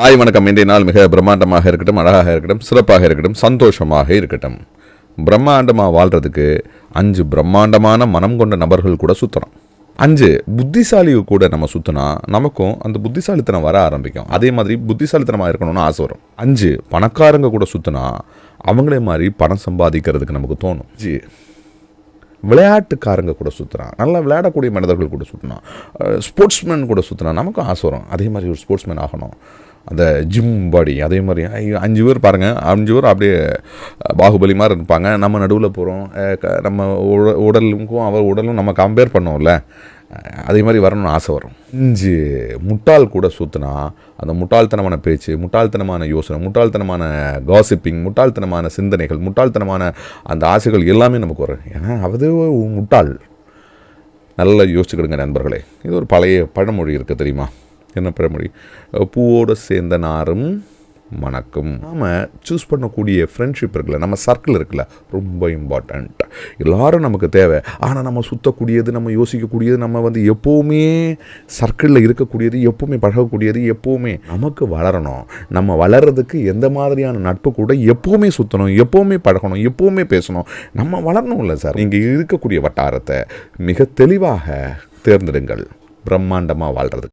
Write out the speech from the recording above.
Hi வணக்கம். இன்றைய நாள் மிக பிரம்மாண்டமாக இருக்கட்டும் அழகாக இருக்கட்டும் சிறப்பாக இருக்கட்டும் சந்தோஷமாக இருக்கட்டும். பிரம்மாண்டமாக வாழ்கிறதுக்கு அஞ்சு பிரம்மாண்டமான மனம் கொண்ட நபர்கள் கூட சுற்றணும் அஞ்சு புத்திசாலி கூட நம்ம சுற்றினா நமக்கும் அந்த புத்திசாலித்தனம் வர ஆரம்பிக்கும். அதே மாதிரி புத்திசாலித்தனமாக இருக்கணும்னு ஆசை வரும். அஞ்சு பணக்காரங்க கூட சுற்றினா அவங்களே மாதிரி பணம் சம்பாதிக்கிறதுக்கு நமக்கு தோணும். ஜி விளையாட்டுக்காரங்க கூட சுற்றுறான் நல்லா விளையாடக்கூடிய மனிதர்கள் கூட சுற்றினா ஸ்போர்ட்ஸ்மேன் கூட சுற்றினா நமக்கும் ஆசை வரும். அதே மாதிரி ஒரு ஸ்போர்ட்ஸ்மேன் ஆகணும். அந்த ஜிம் பாடி அதே மாதிரி அஞ்சு பேர் பாருங்கள் அஞ்சு பேர் அப்படியே பாகுபலி மாதிரி இருப்பாங்க. நம்ம நடுவில் போகிறோம் நம்ம உட உடலுக்கும் அவர் உடலும் நம்ம கம்பேர் பண்ணோம்ல அதே மாதிரி வரணும்னு ஆசை வரும். அஞ்சு முட்டாள் கூட சுற்றினா அந்த முட்டாள்தனமான பேச்சு முட்டாள்தனமான யோசனை முட்டாள்தனமான காசிப்பிங் முட்டாள்தனமான சிந்தனைகள் முட்டாள்தனமான அந்த ஆசைகள் எல்லாமே நமக்கு வரும். ஏன்னா அது ஒரு முட்டாள். நல்லா யோசிச்சுக்கிடுங்க நண்பர்களே. இது ஒரு பழைய பழமொழி இருக்குது தெரியுமா? என்ன பழமொழி முடியும்? பூவோடு சேர்ந்த நாரும் மணக்கும். நாம் சூஸ் பண்ணக்கூடிய ஃப்ரெண்ட்ஷிப் இருக்குல்ல நம்ம சர்க்கிள் இருக்குல்ல ரொம்ப இம்பார்ட்டண்ட் எல்லோரும் நமக்கு தேவை. ஆனால் நம்ம சுற்றக்கூடியது நம்ம யோசிக்கக்கூடியது நம்ம வந்து எப்போவுமே சர்க்கிளில் இருக்கக்கூடியது எப்போவுமே பழகக்கூடியது எப்போவுமே நமக்கு வளரணும். நம்ம வளர்கிறதுக்கு எந்த மாதிரியான நட்பு கூட எப்போவுமே சுற்றணும் எப்போவுமே பழகணும் எப்போவுமே பேசணும். நம்ம வளரணும் இல்லை சார் இங்கே இருக்கக்கூடிய வட்டாரத்தை மிக தெளிவாக தேர்ந்தெடுங்கள். பிரம்மாண்டமாக வாழ்கிறதுக்கு